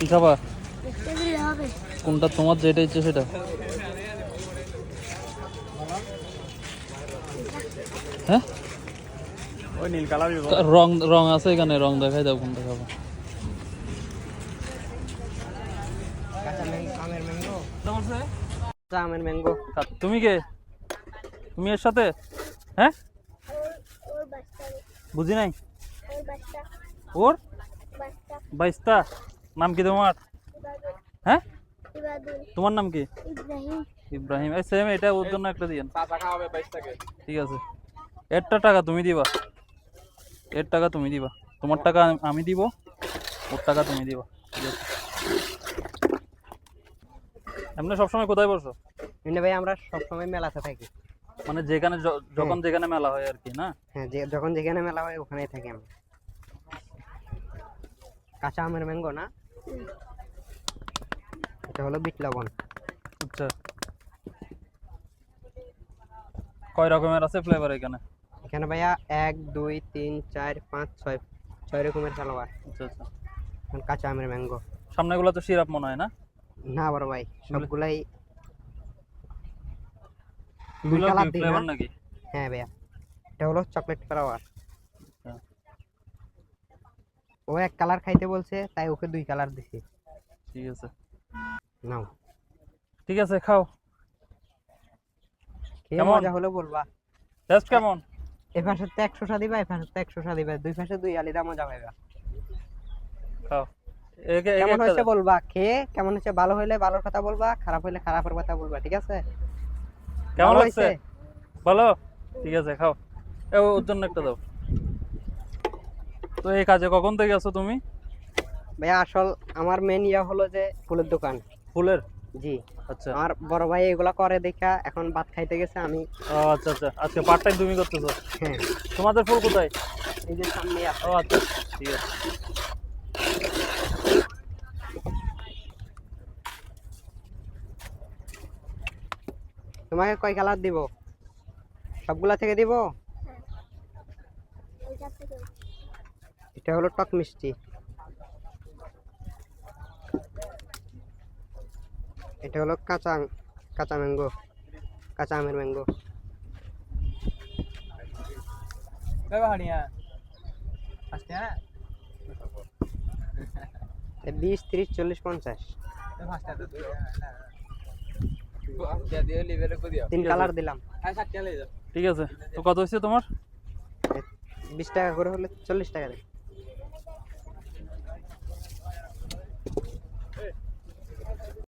কি খাবা? কোনটা তোমার যেটা ইচ্ছে সেটা। হ্যাঁ? রং রং আছে এখানে রং দেখাই দাও কোনটা খাব। আমের ম্যাঙ্গো তুমি কে? তুমি এর সাথে? হ্যাঁ? বুঝি নাই? ওর বাইশটা? নাম কি তোমার? হ্যাঁ? তোমার নাম কি? ইব্রাহিম। ইব্রাহিম। এই সেম এটা ওর জন্য একটা দিয়েন। টাকা। ঠিক আছে। এরটা টাকা তুমি দিবা। এর টাকা তুমি দিবা। তোমার টাকা আমি দিব ওর টাকা তুমি দিবা। ঠিক আছে। এমনি সবসময় কোথায় বসো? এমনি ভাই আমরা সবসময় মেলাতে থাকি। মানে যেখানে যখন যেখানে মেলা হয় আর কি না? হ্যাঁ যখন যেখানে মেলা হয় ওখানেই থাকি আমরা। কাঁচা আমের ম্যাঙ্গো না? এটা হলো বিট লবণ আচ্ছা। কয় রকমের আছে ফ্লেভার এখানে? এখানে ভাইয়া এক দুই তিন চার পাঁচ ছয়। ছয় রকমের ফ্লেভার আচ্ছা আচ্ছা। কাঁচা আমের ম্যাঙ্গো। সামনেগুলো তো সিরাপ মনে হয় না? না বড় ভাই সবগুলাই দুই কালার দিই হ্যাঁ ভাইয়া এটা হলো চকলেট ফ্লেভার আচ্ছা, ও এক কালার খাইতে বলছে তাই ওকে দুই কালার দিছি। ঠিক আছে। নাও। ঠিক আছে খাও। খেয়ে কেমন? মজা হলে বলবা। টেস্ট কেমন? এ পাশে তো একশোটা দিবা এ পাশে তো একশোটা দিবা দুই পাশে দুই আলিদা মজা পাইবা। খাও। কেমন হয়েছে বলবা? খেয়ে কেমন হয়েছে? ভালো হইলে ভালোর কথা বলবা খারাপ হইলে খারাপের কথা বলবা ঠিক আছে? কেমন হয়েছে? ভালো ঠিক আছে খাও। এ ওর জন্য একটা দাও। তো এই কাজে কখন থেকে আছো তুমি? ভাইয়া আসল আমার মেন ইয়া হলো যে ফুলের দোকান। ফুলের? জি। আচ্ছা। আমার বড় ভাই এগুলা করে দেখা এখন ভাত খাইতে গেছে আমি ও আচ্ছা আচ্ছা। আজকে পার্ট টাইম তুমি করতেছো? হ্যাঁ। তোমাদের ফুল কোথায়? এই যে সামনে আছে। ও আচ্ছা ঠিক আছে। তোমাকে কয় কালার দিব? সবগুলা থেকে দিব? ওইটা থেকে এটা হলো টক মিষ্টি। এটা হলো কাঁচা কাঁচা ম্যাঙ্গো কাঁচা আমের ম্যাঙ্গো। বিশ ত্রিশ চল্লিশ পঞ্চাশ। তিন কালার দিলাম। ঠিক আছে। তো কত হয়েছে তোমার? বিশ টাকা করে হলে চল্লিশ টাকা দেয়।